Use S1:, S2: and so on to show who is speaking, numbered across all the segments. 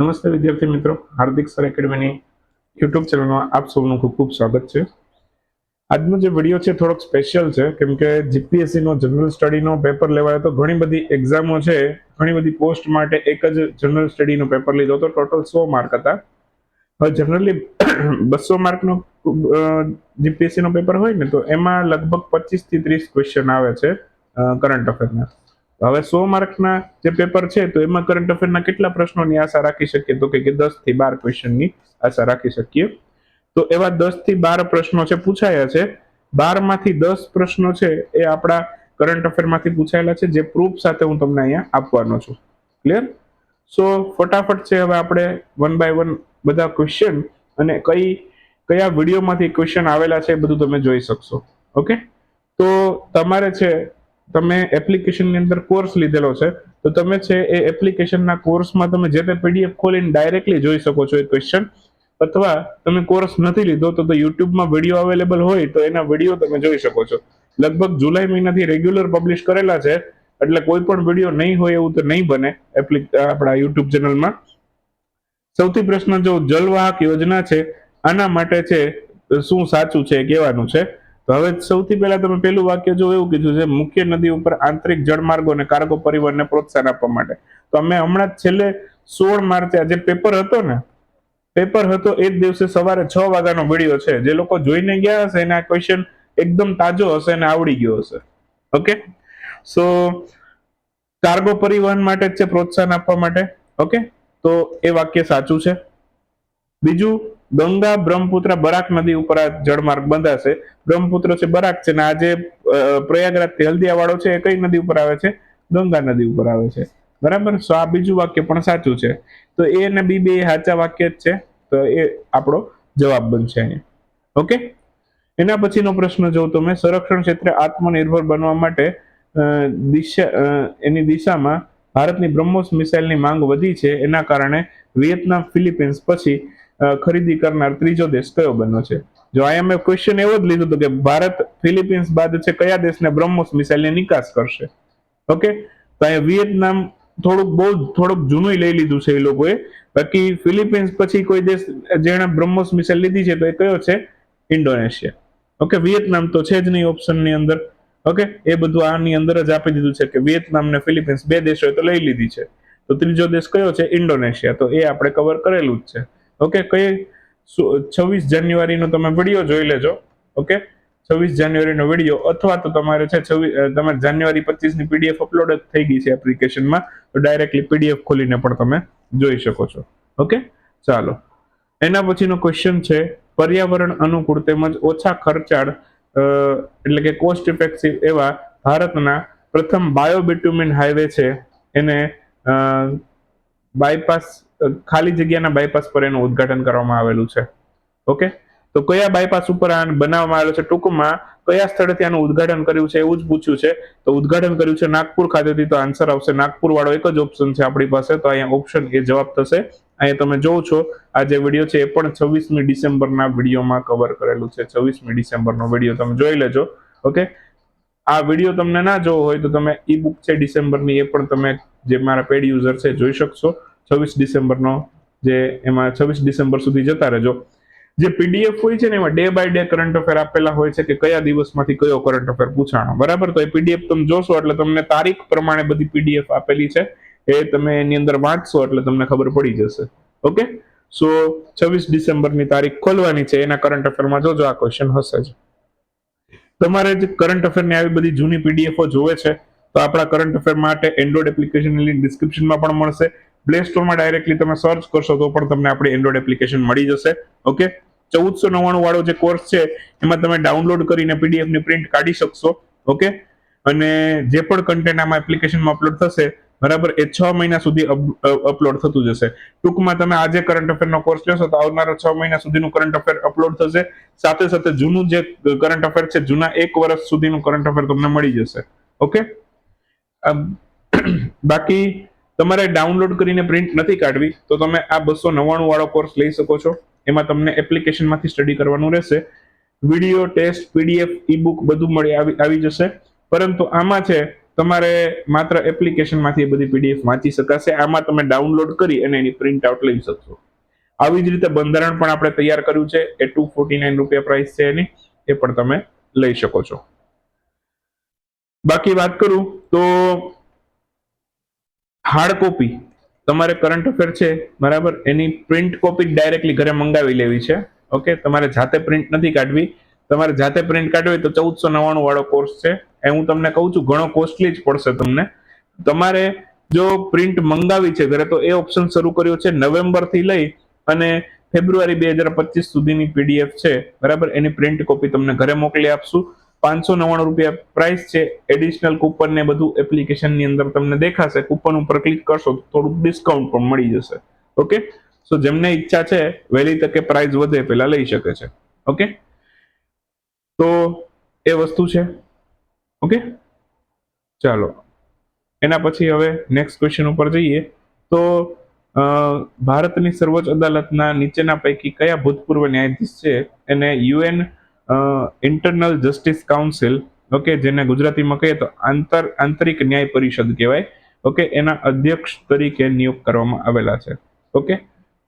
S1: નમસ્તે વિદ્યાર્થી મિત્રો, હાર્દિક સર એકેડમીની યુટ્યુબ ચેનલમાં આપ સૌનું ખૂબ ખૂબ સ્વાગત છે. આજનો જે વીડિયો છે થોડોક સ્પેશિયલ છે, કેમ કે જીપીએસસીનો જનરલ સ્ટડીનો પેપર લેવાયો તો ઘણી બધી એક્ઝામો છે, ઘણી બધી પોસ્ટ માટે એક જ જનરલ સ્ટડીનો પેપર લીધો હતો ટોટલ સો માર્ક હતા. હવે જનરલી બસો માર્કનો જીપીએસસીનો પેપર હોય ને, તો એમાં લગભગ પચીસથી ત્રીસ ક્વેશ્ચન આવે છે કરંટ અફેરના હવે સો માર્કના જે પેપર છે, તો એમાં કરંટ અફેરના કેટલા પ્રશ્નોની આશા રાખી શકીએ? તો કે દસથી બાર ક્વેશ્ચનની આશા રાખી શકીએ. તો એવા દસથી બાર પ્રશ્નો છે, પૂછાયા છે. બારમાંથી દસ પ્રશ્નો છે, એ આપણા કરંટ અફેરમાંથી પૂછાયેલા છે, જે પ્રૂફ સાથે હું તમને અહીંયા આપવાનો છું. ક્લિયર સો ફટાફટ છે, હવે આપણે વન બાય વન બધા ક્વેશ્ચન અને કઈ, કયા વિડીયોમાંથી ક્વેશ્ચન આવેલા છે, એ બધું તમે જોઈ શકશો. ઓકે તો તમારે છે તમે એપ્લિકેશનની અંદર કોર્સ લીધેલો છે, તો તમે છે એ એપ્લિકેશનના કોર્સમાં તમે જે તે પીડીએફ ખોલીને ડાયરેક્ટલી જોઈ શકો છો એ ક્વેશ્ચન અથવા તમે કોર્સ નથી લીધો તો યુટ્યુબમાં વીડિયો અવેલેબલ હોય તો એના વીડિયો તમે જોઈ શકો છો. લગભગ જુલાઈ મહિનાથી રેગ્યુલર પબ્લિશ કરેલા છે, એટલે કોઈ પણ વીડિયો નહીં હોય એવું તો નહીં બને એપ્લિક આપણા યુટ્યુબ ચેનલમાં સૌથી પ્રશ્ન જો જલવાહક યોજના છે, આના માટે છે શું સાચું છે કહેવાનું છે. હવે સૌથી પહેલા તમે પહેલું વાક્ય જો એવું કીધું છે, મુખ્ય નદી ઉપર આંતરિક જળમાર્ગો અને કાર્ગો પરિવહનને પ્રોત્સાહન આપવા માટે. તો અમે હમણાં છેલ્લે સોળ માર્ચે જે પેપર હતો ને, પેપર હતો એ જ દિવસે સવારે છ વાગ્યાનો વીડિયો છે. જે લોકો જોઈને ગયા હશે એના ક્વેશ્ચન એકદમ તાજો હશે અને આવડી ગયો હશે. ઓકે સો કાર્ગો પરિવહન માટે જ છે પ્રોત્સાહન આપવા માટે. ઓકે તો એ વાક્ય સાચું છે. બીજું ગંગા બ્રહ્મપુત્ર બરાક નદી ઉપર આ જળમાર્ગ બંધાશે. બ્રહ્મપુત્ર છે બરાક છે ને આ જે પ્રયાગરાજથી હલ્દિયા છે એ કઈ નદી ઉપર આવે છે? ગંગા નદી ઉપર આવે છે. બરાબર? સો આ બીજું વાક્ય પણ સાચું છે. તો એ અને બી બે સાચા વાક્ય જ છે. તો એ આપણો જવાબ બનશે અહીંયા. ઓકે? એના પછીનો પ્રશ્ન જો તો મેં સંરક્ષણ ક્ષેત્રે આત્મનિર્ભર બનવા માટે દિશા એની દિશામાં ભારતની બ્રહ્મોસ મિસાઇલની માંગ વધી છે. એના કારણે વિયેતનામ, ફિલિપિન્સ પછી ખરીદી કરનાર ત્રીજો દેશ કયો બન્યો છે? જો આઈએમએફ ક્વેશ્ચન એવો જ લીધો હતો કે ભારત, ફિલિપિન્સ બાદ છે કયા દેશને બ્રહ્મોસ મિસાઇલની નિકાસ કરશે? ઓકે? તો અહીંયા વિયેતનામ થોડુંક બહુ થોડુંક જૂનું લઈ લીધું છે એ લોકોએ. બાકી ફિલિપિન્સ પછી કોઈ દેશ જેણે બ્રહ્મોસ મિસાઇલ લીધી છે તો એ કયો છે? ઇન્ડોનેશિયા. ઓકે? વિયેતનામ તો છે જ નહીં ઓપ્શનની અંદર. ઓકે? એ બધું આની અંદર જ આપી દીધું છે કે વિયેતનામ ને ફિલિપિન્સ બે દેશોએ તો લઈ લીધી છે. તો ત્રીજો દેશ કયો છે? ઇન્ડોનેશિયા. તો એ આપણે કવર કરેલું જ છે. ઓકે કઈ છવ્વીસ જાન્યુઆરીનો તમે વીડિયો જોઈ લેજો. ઓકે છવ્વીસ જાન્યુઆરીનો વીડિયો અથવા તો તમારે છે છવ્વીસ તમારે જાન્યુઆરી પચીસની પીડીએફ અપલોડ જ થઈ ગઈ છે એપ્લિકેશનમાં તો ડાયરેક્ટલી પીડીએફ ખોલીને પણ તમે જોઈ શકો છો. ઓકે ચાલો. એના પછીનો ક્વેશ્ચન છે, પર્યાવરણ અનુકૂળ તેમજ ઓછા ખર્ચાળ એટલે કે કોસ્ટ ઇફેક્ટિવ એવા ભારતના પ્રથમ બાયોબિટ્યુમિન હાઈવે છે. એને બાયપાસ ખાલી જગ્યાના બાયપાસ પર એનું ઉદ્ઘાટન કરવામાં આવેલું છે. ઓકે તો કયા બાયપાસ ઉપર આ બનાવવામાં આવેલું છે ટૂંકમાં, કયા સ્થળેથી આનું ઉદ્ઘાટન કર્યું છે એવું જ પૂછ્યું છે. તો ઉદ્ઘાટન કર્યું છે નાગપુર ખાતેથી તો આન્સર આવશે. નાગપુર વાળો એક જ ઓપ્શન છે આપણી પાસે, તો અહીંયા ઓપ્શન એ જવાબ થશે. અહીંયા તમે જોવો છો, આ જે વીડિયો છે એ પણ છવ્વીસમી ડિસેમ્બરના વિડીયોમાં કવર કરેલું છે. છવ્વીસમી ડિસેમ્બરનો વીડિયો તમે જોઈ લેજો. ઓકે આ વીડિયો તમને ના જોવો હોય તો તમે ઈ બુક છે ડિસેમ્બરની, એ પણ તમે જે મારા પેડ યુઝર છે જોઈ શકશો. છવ્વીસ ડિસેમ્બરનો જે એમાં છવ્વીસ ડિસેમ્બર સુધી જતા રહેજો. જે પીડીએફ હોય છે ને એમાં day by day current affair આપેલા હોય છે કે કયા દિવસમાંથી કયો કરંટ અફેર પૂછાણો. બરાબર? તો એ પીડીએફ તમે જોશો એટલે તમને તારીખ પ્રમાણે બધી પીડીએફ આપેલી છે. એ તમે એની અંદર વાંચશો એટલે તમને ખબર પડી જશે. ઓકે? સો છવ્વીસ ડિસેમ્બરની તારીખ ખોલવાની છે. એના કરંટ અફેરમાં જોજો, આ ક્વેશ્ચન હશે જ. તમારે જે કરંટ અફેરની આવી બધી જૂની પીડીએફો જોવે છે, તો આપણા કરંટ અફેર માટે એન્ડ્રોઇડ એપ્લિકેશનની લિંક ડિસ્ક્રિપ્શનમાં પણ મળશે. પ્લે સ્ટોરમાં ડાયરેક્ટલી તમે સર્ચ કરશો તો પણ તમને આપણી એન્ડ્રોઇડ એપ્લિકેશન મળી જશે. ઓકે ચૌદસો નવ્વાણું વાળો જે કોર્સ છે, એમાં તમે ડાઉનલોડ કરીને પીડીએફની પ્રિન્ટ કાઢી શકશો. ઓકે અને જે પણ કન્ટેન્ટ આમાં એપ્લિકેશનમાં અપલોડ થશે, બરાબર, એ છ મહિના સુધી અપલોડ થતું જશે. ટૂંકમાં તમે આજે કરંટ અફેરનો કોર્સ લેશો, તો આવનારા છ મહિના સુધીનું કરંટ અફેર અપલોડ થશે. સાથે સાથે જૂનું જે કરંટ અફેર છે, જૂના એક વર્ષ સુધીનું કરંટ અફેર તમને મળી જશે. ઓકે બાકી તમારે ડાઉનલોડ કરીને પ્રિન્ટ નથી કાઢવી, તો તમે આ બસો નવ્વાણું વાળો કોર્સ લઈ શકો છો. એમાં તમને એપ્લિકેશનમાંથી સ્ટડી કરવાનું રહેશે. Video test PDF E book બધું મળી આવી જશે. પરંતુ આમાં છે, તમારે માત્ર એપ્લિકેશનમાંથી બધી પીડીએફ વાંચી શકાશે. આમાં તમે ડાઉનલોડ કરી અને એની પ્રિન્ટ આઉટ લઈ શકશો. આવી જ રીતે બંધારણ પણ આપણે તૈયાર કર્યું છે. એ ટુ ફોર્ટી નાઇન રૂપિયા પ્રાઇસ છે એની. એ પણ તમે લઈ શકો છો. બાકી વાત કરું તો હાર્ડ કોપી તમારે કરંટ અફેર છે, બરાબર? એની પ્રિન્ટ કોપી ડાયરેક્ટલી ઘરે મંગાવી લેવી છે. ઓકે તમારે જાતે પ્રિન્ટ નથી કાઢવી. તમારે જાતે પ્રિન્ટ કાઢવી હોય તો ચૌદસો નવ્વાણું વાળો કોર્સ છે. એ હું તમને કહું છું, ઘણો કોસ્ટલી જ પડશે તમને. તમારે જો પ્રિન્ટ મંગાવી છે ઘરે, તો એ ઓપ્શન શરૂ કર્યો છે નવેમ્બરથી લઈ અને ફેબ્રુઆરી બે હજાર પચીસ સુધીની પીડીએફ છે. બરાબર? એની પ્રિન્ટ કોપી તમને ઘરે મોકલી આપશું. પાંચસો નવ્વાણું રૂપિયા પ્રાઇસ છે. એડિશનલ કૂપન ને બધું એપ્લિકેશનની અંદર તમને દેખાશે. કૂપન ઉપર ક્લિક કરશો તો થોડુંક ડિસ્કાઉન્ટ પણ મળી જશે. ઓકે સો જેમને ઈચ્છા છે, વહેલી તકે પ્રાઇસ વધે પેલા લઈ શકે છે. ઓકે તો એ વસ્તુ છે. ઓકે ચાલો. એના પછી હવે નેક્સ્ટ ક્વેશ્ચન ઉપર જઈએ. તો ભારતની સર્વોચ્ચ અદાલતના નીચેના પૈકી કયા ભૂતપૂર્વ ન્યાયાધીશ છે? એને UN internal justice council okay જેને ગુજરાતીમાં કહીએ તો આંતર, આંતરિક ન્યાય પરિષદ કહેવાય ઓકે એના અધ્યક્ષ તરીકે નિયુક્ત કરવામાં આવેલા છે ઓકે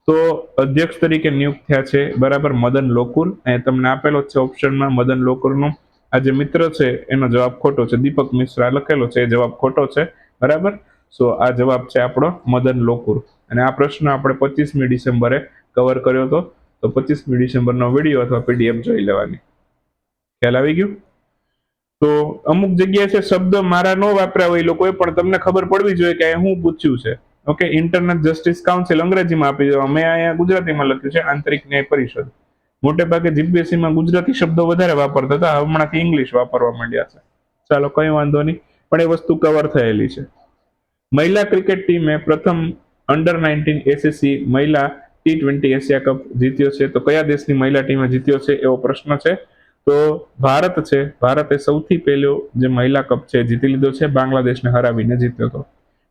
S1: તો અધ્યક્ષ તરીકે નિયુક્ત થયા છે, બરાબર મદન લોકુર. અહીંયા તમને આપેલો છે ઓપ્શનમાં મદન લોકુરનો. આ જે મિત્ર છે, એનો જવાબ ખોટો છે. દીપક મિશ્રા લખેલો છે, એ જવાબ ખોટો છે, બરાબર? સો આ જવાબ છે આપણો મદન લોકુર. અને આ પ્રશ્ન આપણે પચીસમી ડિસેમ્બરે કવર કર્યો હતો. તો પચીસમી ડિસેમ્બરનો વીડિયો અથવા પીડીએફ જોઈ લેવાની. ખ્યાલ આવી ગયું? તો અમુક જગ્યાએ છે, શબ્દ મારા ન વાપર્યા હોય એ લોકોએ, પણ તમને ખબર પડવી જોઈએ કે હું પૂછ્યું છે. ઓકે ઇન્ટરનલ જસ્ટિસ કાઉન્સિલ અંગ્રેજીમાં આપી દેવા. મેં અહીંયા ગુજરાતીમાં લખ્યું છે, આંતરિક ન્યાય પરિષદ. મોટે ભાગે જીપીએસસીમાં ગુજરાતી શબ્દો વધારે વાપરતા હતા, હમણાંથી ઇંગ્લિશ વાપરવા માંડ્યા છે. ચાલો, કઈ વાંધો નહીં, પણ એ વસ્તુ કવર થયેલી છે. મહિલા ક્રિકેટ ટીમે પ્રથમ અંડર નાઇન્ટીન એસીસી મહિલા ટી ટ્વેન્ટી એશિયા કપ જીત્યો છે. તો કયા દેશની મહિલા ટીમે જીત્યો છે, એવો પ્રશ્ન છે. તો ભારત છે, ભારતે સૌથી પહેલો જે મહિલા કપ છે જીતી લીધો છે, બાંગ્લાદેશને હરાવીને જીત્યો હતો.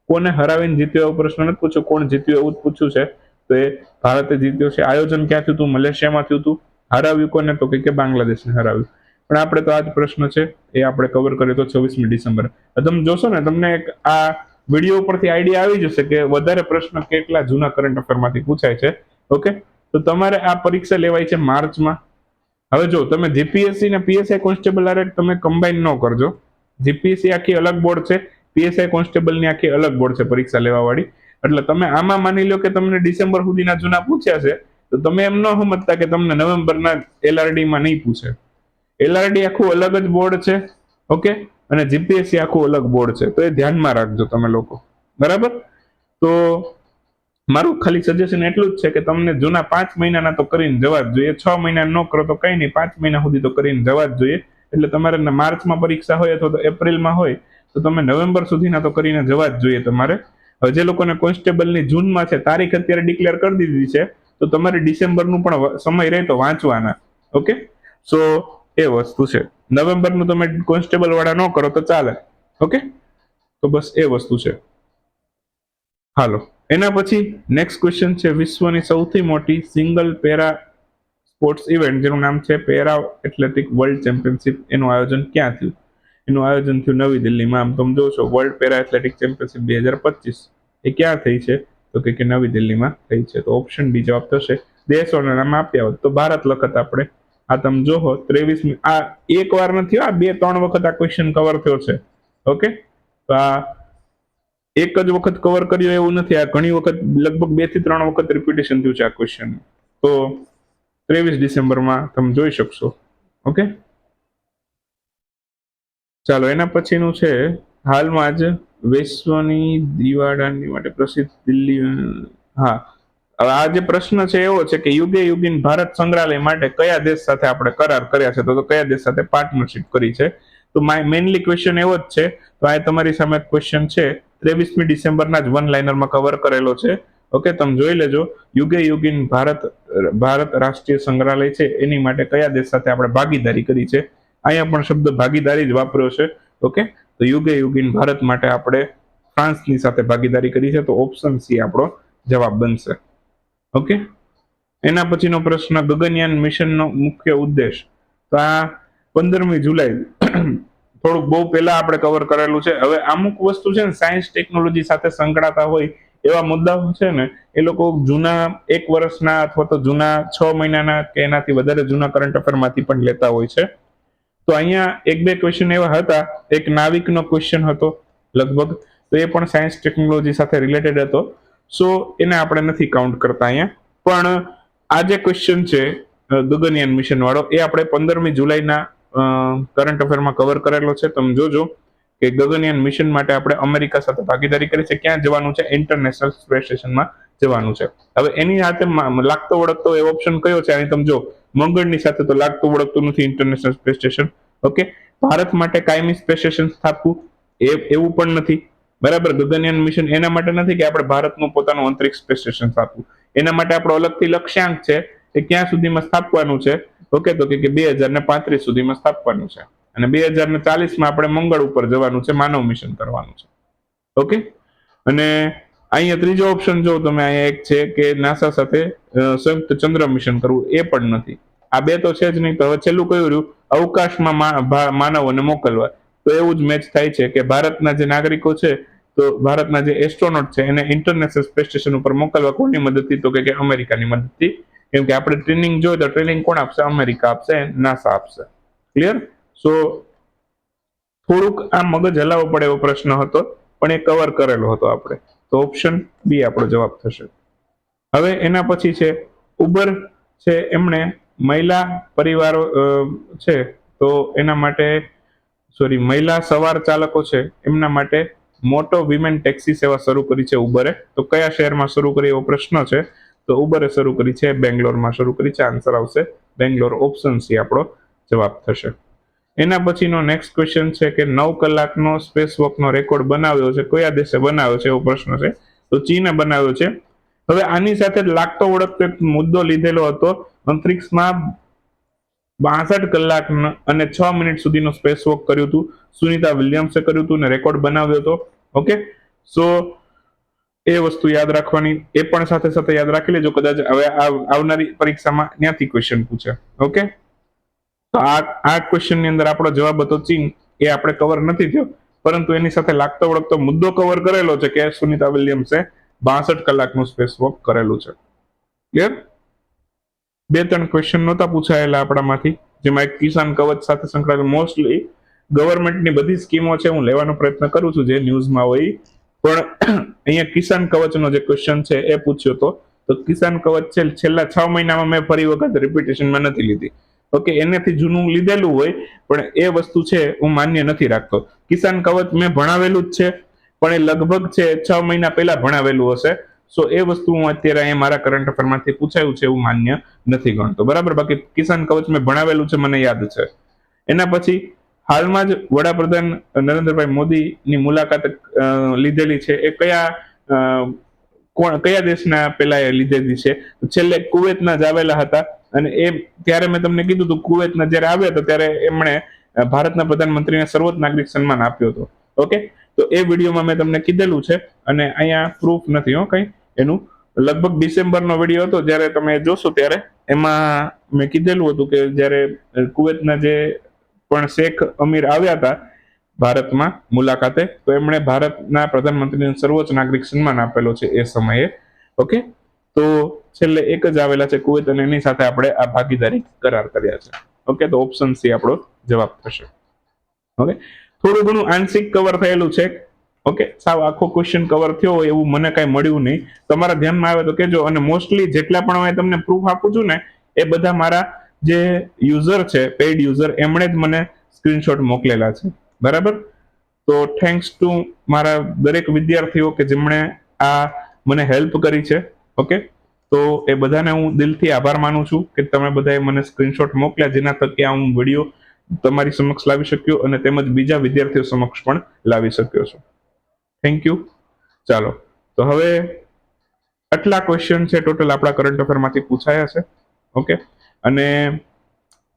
S1: કોને હરાવીને જીત્યો એવો પ્રશ્ન નથી પૂછ્યો, કોણ જીત્યો એવું જ પૂછ્યું છે. તો એ ભારતે જીત્યો છે. આયોજન ક્યાં થયું હતું? મલેશિયામાં થયું હતું. હરાવ્યું કોને? તો કે બાંગ્લાદેશને હરાવ્યું. પણ આપણે તો આ જ પ્રશ્ન છે, એ આપણે કવર કર્યો તો છવ્વીસમી ડિસેમ્બર. તમે જોશો ને, તમને એક આ વીડિયો ઉપરથી આઈડિયા આવી જશે કે વધારે પ્રશ્ન કેટલા જૂના કરંટ અફેરમાંથી પૂછાય છે. ઓકે તો તમારે આ પરીક્ષા લેવાય છે માર્ચમાં. હવે જો તમે જીપીએસસી ને પીએસઆઈ કોન્સ્ટેબલ આરે તમે કમ્બાઈન ન કરજો. જીપીએસસી આખી અલગ બોર્ડ છે. પીએસઆઈ કોન્સ્ટેબલની આખી અલગ બોર્ડ છે પરીક્ષા લેવા વાળી એટલે તમે આમાં માની લો કે તમને ડિસેમ્બર સુધીના જૂના પૂછ્યા છે, તો તમે એમ ન સમજતા કે તમને નવેમ્બરના એલઆરડીમાં નહીં પૂછે. એલઆરડી આખું અલગ જ બોર્ડ છે ઓકે અને જીપીએસસી આખું અલગ બોર્ડ છે. તો એ ધ્યાનમાં રાખજો તમે લોકો. બરાબર? તો મારું ખાલી સજેશન એટલું જ છે કે તમને જૂના પાંચ મહિનાના તો કરીને જવા જ જોઈએ. છ મહિના ન કરો તો કઈ નહીં, પાંચ મહિના સુધી તો કરીને જવા જ જોઈએ. એટલે તમારે માર્ચમાં પરીક્ષા હોય અથવા તો એપ્રિલમાં હોય, તો તમે નવેમ્બર સુધીના તો કરીને જવા જ જોઈએ તમારે. જે લોકોને કોન્સ્ટેબલની જૂનમાં છે, તારીખ અત્યારે ડિક્લેર કરી દીધી છે, તો તમારે ડિસેમ્બરનું પણ સમય રહે તો વાંચવાના. ઓકે? સો, એ વસ્તુ છે. નવેમ્બરનું તમે કોન્સ્ટેબલ વાળા ન કરો તો ચાલે. ઓકે? તો બસ એ વસ્તુ છે. હાલો. એના પછી નેક્સ્ટ ક્વેશ્ચન છે, વિશ્વની સૌથી મોટી સિંગલ પેરા સ્પોર્ટ્સ ઇવેન્ટ જેનું નામ છે પેરા એથ્લેટિક વર્લ્ડ ચેમ્પિયનશિપ એનું આયોજન ક્યાં થયું? એનું આયોજન થયું નવી દિલ્હીમાં. આમ તમે જોશો વર્લ્ડ પેરા એથ્લેટિક ચેમ્પિયનશિપ બે હજાર પચીસ. એ ક્યાં થઈ છે? તો કે નવી દિલ્હીમાં થઈ છે. તો ઓપ્શન બી જવાબ થશે દેશોના નામ આપ્યા હોત તો ભારત લખત આપણે. આ તમે જોહો ત્રેવીસ આ એક વાર નથી, આ બે, ત્રણ વખત આ ક્વેશ્ચન કવર થયો છે. ઓકે તો આ એક જ વખત કવર કર્યો એવું નથી. આ ઘણી વખત, લગભગ બેથી ત્રણ વખત રિપીટેશન થયું છે આ ક્વેશ્ચન તો ત્રેવીસ ડિસેમ્બરમાં તમે જોઈ શકશો. ઓકે ચાલો, એના પછીનું છે, હાલમાં જ વિશ્વની દિવાળાની માટે પ્રસિદ્ધ દિલ્હી, હા. હવે આ જે પ્રશ્ન છે એવો છે કે યુગે યુગીન ભારત સંગ્રહાલય માટે કયા દેશ સાથે આપણે કરાર કર્યા છે? તો કયા દેશ સાથે પાર્ટનરશિપ કરી છે? તો માય મેઇનલી ક્વેશ્ચન એવો જ છે. તો આ તમારી સામે ક્વેશ્ચન છે. ત્રેવીસમી ડિસેમ્બરના જ વન લાઇનરમાં કવર કરેલો છે. ઓકે તમે જોઈ લેજો. યુગે યુગીન ભારત ભારત રાષ્ટ્રીય સંગ્રહાલય છે. એની માટે કયા દેશ સાથે આપણે ભાગીદારી કરી છે? અહીંયા પણ શબ્દ ભાગીદારી જ વાપર્યો છે. ઓકે તો યુગે યુગીન ભારત માટે આપણે ફ્રાન્સની સાથે ભાગીદારી કરી છે. તો ઓપ્શન સી આપણો જવાબ બનશે. ઓકે એના પછીનો પ્રશ્ન ગગનયાન મિશનનો મુખ્ય ઉદ્દેશ. તો આ પંદરમી જુલાઈ થોડુંક બહુ પહેલા આપણે કવર કરેલું છે. હવે અમુક વસ્તુ છે ને સાયન્સ ટેકનોલોજી સાથે સંકળાતા હોય એવા મુદ્દાઓ છે ને, એ લોકો જૂના એક વર્ષના અથવા તો જૂના છ મહિનાના કે એનાથી વધારે જૂના કરંટ અફેરમાંથી પણ લેતા હોય છે. તો અહીંયા એક બે ક્વેશ્ચન એવા હતા. એક નાવિકનો ક્વેશ્ચન હતો લગભગ. તો એ પણ સાયન્સ ટેકનોલોજી સાથે રિલેટેડ હતો. સો એને આપણે નથી કાઉન્ટ કરતા અહીંયા. પણ આ જે ક્વેશ્ચન છે ગગનયાન મિશન વાળો, એ આપણે પંદરમી જુલાઈના કરંટ અફેરમાં કવર કરેલો છે. તમે જોજો કે ગગનયાન મિશન માટે આપણે અમેરિકા સાથે ભાગીદારી કરી છે. ક્યાં જવાનું છે? ઇન્ટરનેશનલ સ્પેસ સ્ટેશનમાં જવાનું છે. હવે એની સાથે લાગતો વળગતો એ ઓપ્શન કયો છે? અહીં તમે જો, મંગળની સાથે તો લાગતું વળગતું નથી international space station okay Bharat માટે કાયમી સ્પેસ સ્ટેશન સ્થાપવું એ, એવું પણ નથી. બરાબર? ગગનયાન મિશન એના માટે નથી કે આપણે ભારતનું પોતાનું અંતરિક્ષ સ્પેસ સ્ટેશન સ્થાપવું. એના માટે આપણો અલગથી લક્ષ્યાંક છે કે ક્યાં સુધીમાં સ્થાપવાનું છે? ઓકે તો કે બે હજાર ને પાંત્રીસ સુધીમાં સ્થાપવાનું છે. અને બે હજાર ને ચાલીસમાં આપણે મંગળ ઉપર જવાનું છે, માનવ મિશન કરવાનું છે. ઓકે અને અહીંયા ત્રીજો ઓપ્શન જો તમે અહીંયા એક છે કે નાસા સાથે સંયુક્ત ચંદ્ર મિશન કરવું એ પણ નથી. આ બે તો છે જ નહીં, તો હવે છેલ્લું કયું રહ્યું? અવકાશમાં માનવોને મોકલવા. તો એવું જ મેચ થાય છે કે ભારતના જે નાગરિકો છે, તો ભારતના જે એસ્ટ્રોનોટ છે એને ઇન્ટરનેશનલ સ્પેસ સ્ટેશન ઉપર મોકલવા કોની મદદથી? તો કે અમેરિકાની મદદથી. કેમ કે આપણે ટ્રેનિંગ જોઈએ તો ટ્રેનિંગ કોણ આપશે? અમેરિકા આપશે, નાસા આપશે. ક્લિયર સો થોડુંક આ મગજ હલાવવો પડે એવો પ્રશ્ન હતો, પણ એ કવર કરેલો હતો આપણે. તો ઓપ્શન બી આપણો જવાબ થશે. હવે એના પછી છે ઉબર છે, એમણે મહિલા પરિવારો છે, તો એના માટે સોરી મહિલા સવાર ચાલકો છે, એમના માટે મોટો વિમેન ટેક્સી સેવા શરૂ કરી છે ઉબરે તો કયા શહેરમાં શરૂ કરી એવો પ્રશ્ન છે? તો ઉબરે શરૂ કરી છે, બેંગ્લોરમાં શરૂ કરી છે આન્સર આવશે. બેંગ્લોર ઓપ્શન સી આપણો જવાબ થશે. એના પછીનો નેક્સ્ટ ક્વેશ્ચન છે કે નવ કલાકનો સ્પેસ વોકનો રેકોર્ડ બનાવ્યો છે, કયા દેશે બનાવ્યો છે, એવો પ્રશ્ન છે. તો ચીને બનાવ્યો છે. હવે આની સાથે લાગતો ઓળખતો એક મુદ્દો લીધેલો હતો, અંતરિક્ષમાં બાસઠ કલાક અને છ મિનિટ સુધીનો સ્પેસ વોક કર્યું હતું. સુનિતા વિલિયમ્સે કર્યું હતું અને રેકોર્ડ બનાવ્યો હતો. ઓકે સો એ વસ્તુ યાદ રાખવાની, એ પણ સાથે સાથે યાદ રાખી લેજો. કદાચ હવે આવનારી પરીક્ષામાં ત્યાંથી ક્વેશ્ચન પૂછે. ઓકે તો આ આ ક્વેશ્ચનની અંદર આપણો જવાબ હતો ચીન. એ આપણે કવર નથી થયો. પરંતુ એની સાથે લાગતો ઓળખતો મુદ્દો કવર કરેલો છે કે સુનિતા વિલિયમ્સે બાસઠ કલાકનું સ્પેસ વોક કરેલું છે. ક્લિયર બે, ત્રણ ક્વેશ્ચન નહોતા પૂછાયેલા આપણામાંથી, જેમાં એક કિસાન કવચ સાથે સંકળાયેલ મોસ્ટલી ગવર્મેન્ટની બધી સ્કીમો છે. હું લેવાનો પ્રયત્ન કરું છું જે ન્યૂઝમાં હોય. પણ અહીંયા કિસાન કવચનો જે ક્વેશ્ચન છે એ પૂછ્યો તો તો કિસાન કવચ છે છેલ્લા છ મહિનામાં મેં ફરી વખત રિપીટેશનમાં નથી લીધી. ઓકે એનાથી જૂનું લીધેલું હોય, પણ એ વસ્તુ છે હું માન્ય નથી રાખતો. કિસાન કવચ મેં ભણાવેલું જ છે, પણ એ લગભગ છે છ મહિના પહેલા ભણાવેલું હશે. સો એ વસ્તુ હું અત્યારે અહીંયા મારા કરંટ અફેરમાંથી પૂછાયું છે એવું માન્ય નથી ગણતો. બરાબર? બાકી કિસાન કવચ મેં ભણાવેલું છે, મને યાદ છે. એના પછી હાલમાં જ વડાપ્રધાન નરેન્દ્રભાઈ મોદીની મુલાકાત લીધેલી છે. એ કયા કોણ, કયા દેશના પેલા એ લીધેલી છે? છેલ્લે કુવેતના જ આવેલા હતા. અને એ, ત્યારે મેં તમને કીધું હતું, કુવેતના જ્યારે આવ્યા હતા ત્યારે એમણે ભારતના પ્રધાનમંત્રીને સર્વોચ્ચ નાગરિક સન્માન આપ્યો હતો. ઓકે? તો એ વિડીયોમાં મેં તમને કીધેલું છે. અને અહીંયા પ્રૂફ નથી, હો, કઈ. એનું લગભગ ડિસેમ્બરનો વીડિયો હતો. જ્યારે તમે જોશો ત્યારે, એમાં મેં કીધેલું હતું કે જ્યારે કુવેતના જે પણ શેખ અમીર આવ્યા હતા ભારતમાં મુલાકાતે, તો એમણે ભારતના પ્રધાનમંત્રીને સર્વોચ્ચ નાગરિક સન્માન આપેલો છે એ સમયે. ઓકે? તો છેલ્લે એક જ આવેલા છે કુવેત અને એની સાથે આપણે આ ભાગીદારી કરાર કર્યા છે. ઓકે? તો ઓપ્શન સી આપણો જવાબ થશે. ઓકે? થોડું ઘણું આંશિક કવર થયેલું છે. ઓકે? સાવ આખો ક્વેશ્ચન કવર થયો હોય એવું મને કાંઈ મળ્યું નહીં. તમારા ધ્યાનમાં આવે તો કહેજો અને મોસ્ટલી જેટલા પણ હું તમને પ્રૂફ આપું છું ને, એ બધા મારા જે યુઝર છે પેઇડ યુઝર એમણે જ મને સ્ક્રીનશોટ મોકલેલા છે. બરાબર? તો થેન્ક્સ ટુ મારા દરેક વિદ્યાર્થીઓ કે જેમણે આ મને હેલ્પ કરી છે ઓકે તો એ બધાને હું દિલથી આભાર માનું છું કે તમે બધાએ મને સ્ક્રીનશોટ મોકલ્યા, જેના થકી આ હું વીડિયો તમારી સમક્ષ લાવી શક્યો અને તેમજ બીજા વિદ્યાર્થીઓ સમક્ષ પણ લાવી શક્યો છું. થેન્ક યુ ચાલો, તો હવે આટલા ક્વેશ્ચન છે ટોટલ આપણા કરંટ અફેરમાંથી પૂછાયા છે ઓકે અને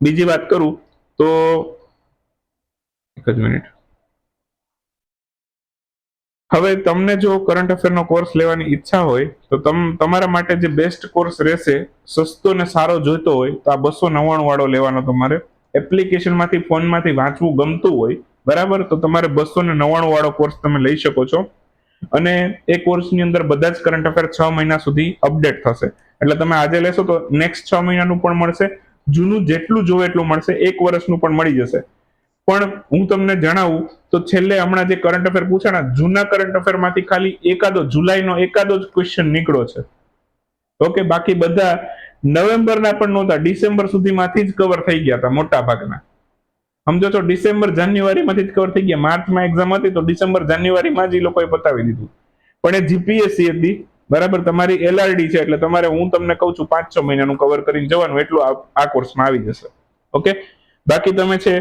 S1: બીજી વાત કરું તો એક જ મિનિટ. હવે તમને જો કરંટ અફેરનો કોર્સ લેવાની ઈચ્છા હોય, તો તમ, તમારા માટે જે બેસ્ટ કોર્સ રહેશે, સસ્તો ને સારો જોઈતો હોય, તો આ બસો નવ્વાણું વાળો લેવાનો તમારે. એપ્લિકેશનમાંથી ફોનમાંથી વાંચવું ગમતું હોય, બરાબર? તો તમારે બસો ને નવ્વાણું વાળો કોર્સ તમે લઈ શકો છો. અને એ કોર્સની અંદર બધા જ કરંટ અફેર છ મહિના સુધી અપડેટ થશે. એટલે તમે આજે લેશો તો નેક્સ્ટ છ મહિનાનું પણ મળશે. જૂનું જેટલું જોવે એટલું મળશે. એક વર્ષનું પણ મળી જશે. પણ હું તમને જણાવું તો છેલ્લે હમણાં જે કરંટ અફેર પૂછાણા જૂના કરંટ અફેરમાંથી ખાલી એકાદો, જુલાઈનો એકાદો જ ક્વેશ્ચન નીકળ્યો છે. ઓકે, બાકી બધા નવેમ્બરના પણ નહોતા, ડિસેમ્બર સુધીમાંથી જ કવર થઈ ગયા હતા મોટા ભાગના સમજો છો, ડિસેમ્બર, જાન્યુઆરીમાંથી જ કવર થઈ ગયા માર્ચમાં એક્ઝામ હતી તો ડિસેમ્બર, જાન્યુઆરીમાં જ એ લોકોએ પતાવી દીધું. પણ એ જીપીએસસી હતી. બરાબર, તમારી એલઆરડી છે, એટલે તમારે હું તમને કહું છું પાંચ છ મહિનાનું કવર કરીને જવાનું, એટલું આ- કોર્સમાં આવી જશે. ઓકે? બાકી તમે છે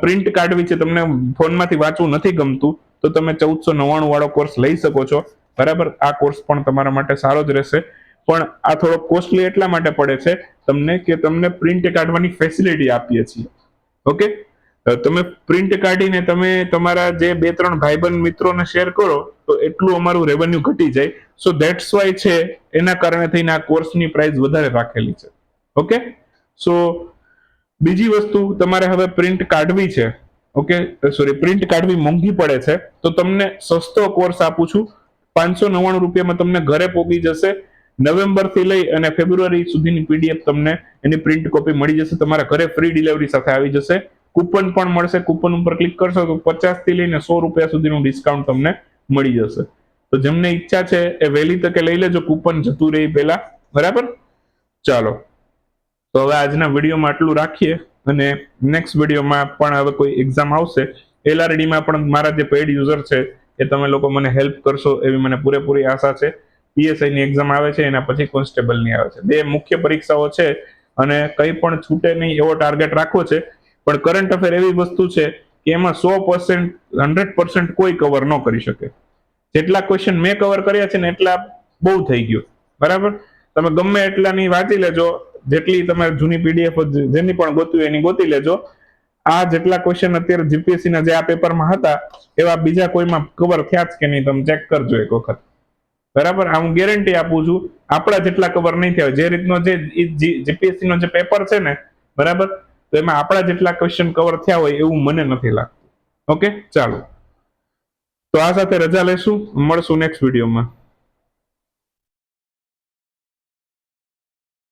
S1: પ્રિન્ટ કાઢવી છે તમને ફોનમાંથી વાંચવું નથી ગમતું, તો તમે ચૌદસો નવ્વાણું વાળો કોર્સ લઈ શકો છો. બરાબર, આ કોર્સ પણ તમારા માટે સારો જ રહેશે. પણ આ થોડો કોસ્ટલી એટલા માટે પડે છે, તમને કે તમને પ્રિન્ટ કાઢવાની ફેસિલિટી આપીએ છીએ. ઓકે? તમે પ્રિન્ટ કાઢીને તમે તમારા જે બે ત્રણ ભાઈબંધ મિત્રોને શેર કરો, તો એટલું અમારું રેવન્યુ ઘટી જાય. સો ધેટ્સ વાય છે, એના કારણે થઈને આ કોર્સની પ્રાઇસ વધારે રાખેલી છે. ઓકે સો બીજી વસ્તુ તમારે હવે પ્રિન્ટ કાઢવી છે. ઓકે સોરી પ્રિન્ટ કાઢવી મોંઘી પડે છે. તો તમને સસ્તો કોર્સ આપું છું. પાંચસો નવ્વાણું રૂપિયામાં તમને ઘરે પોગી જશે. નવેમ્બરથી લઈ અને ફેબ્રુઆરી સુધીની પીડીએફ તમને એની પ્રિન્ટ કોપી મળી જશે. તમારા ઘરે ફ્રી ડિલિવરી સાથે આવી જશે. કૂપન પણ મળશે. કૂપન ઉપર ક્લિક કરશો તો પચાસથી લઈને સો રૂપિયા સુધીનું ડિસ્કાઉન્ટ તમને મળી જશે. તો જેમને ઈચ્છા છે એ વહેલી તકે લઈ લેજો. કૂપન જતું રહી પહેલા. બરાબર? ચાલો. તો હવે આજના વિડીયોમાં આટલું રાખીએ અને નેક્સ્ટ વિડીયોમાં પણ હવે કોઈ એક્ઝામ આવશે. એલઆરડીમાં પણ મારા જે પેઇડ યુઝર છે એ તમે લોકો મને હેલ્પ કરશો એવી મને પૂરેપૂરી આશા છે. પીએસઆઈની એક્ઝામ આવે છે, એના પછી કોન્સ્ટેબલની આવે છે. બે મુખ્ય પરીક્ષાઓ છે અને કંઈ પણ છૂટે નહીં એવો ટાર્ગેટ રાખવો છે. પણ કરંટ અફેર એવી વસ્તુ છે કે એમાં સો પર્સન્ટ હંડ્રેડ પર્સન્ટ કોઈ કવર ન કરી શકે. જેટલા ક્વેશ્ચન મેં કવર કર્યા છે ને એટલા બહુ થઈ ગયું. બરાબર? તમે ગમે એટલાની વાંચી લેજો. જેટલી તમે જૂની પીડીએફ જેની પણ ગોતવી એની ગોતી લેજો. આ જેટલા ક્વેશ્ચન અત્યારે જીપીએસસી ના જે આ પેપરમાં હતા, એવા બીજા કોઈમાં કવર થયા જ કે નહીં તમે ચેક કરજો એક વખત. બરાબર? આ હું ગેરંટી આપું છું, આપણા જેટલા કવર નહીં થયા. જે રીતનો જે જીપીએસસી નો જે પેપર છે ને, બરાબર? તો એમાં આપણા જેટલા ક્વેશ્ચન કવર થયા હોય એવું મને નથી લાગતું. ઓકે ચાલો. તો આ સાથે રજા લેશું. મળશું નેક્સ્ટ વિડીયોમાં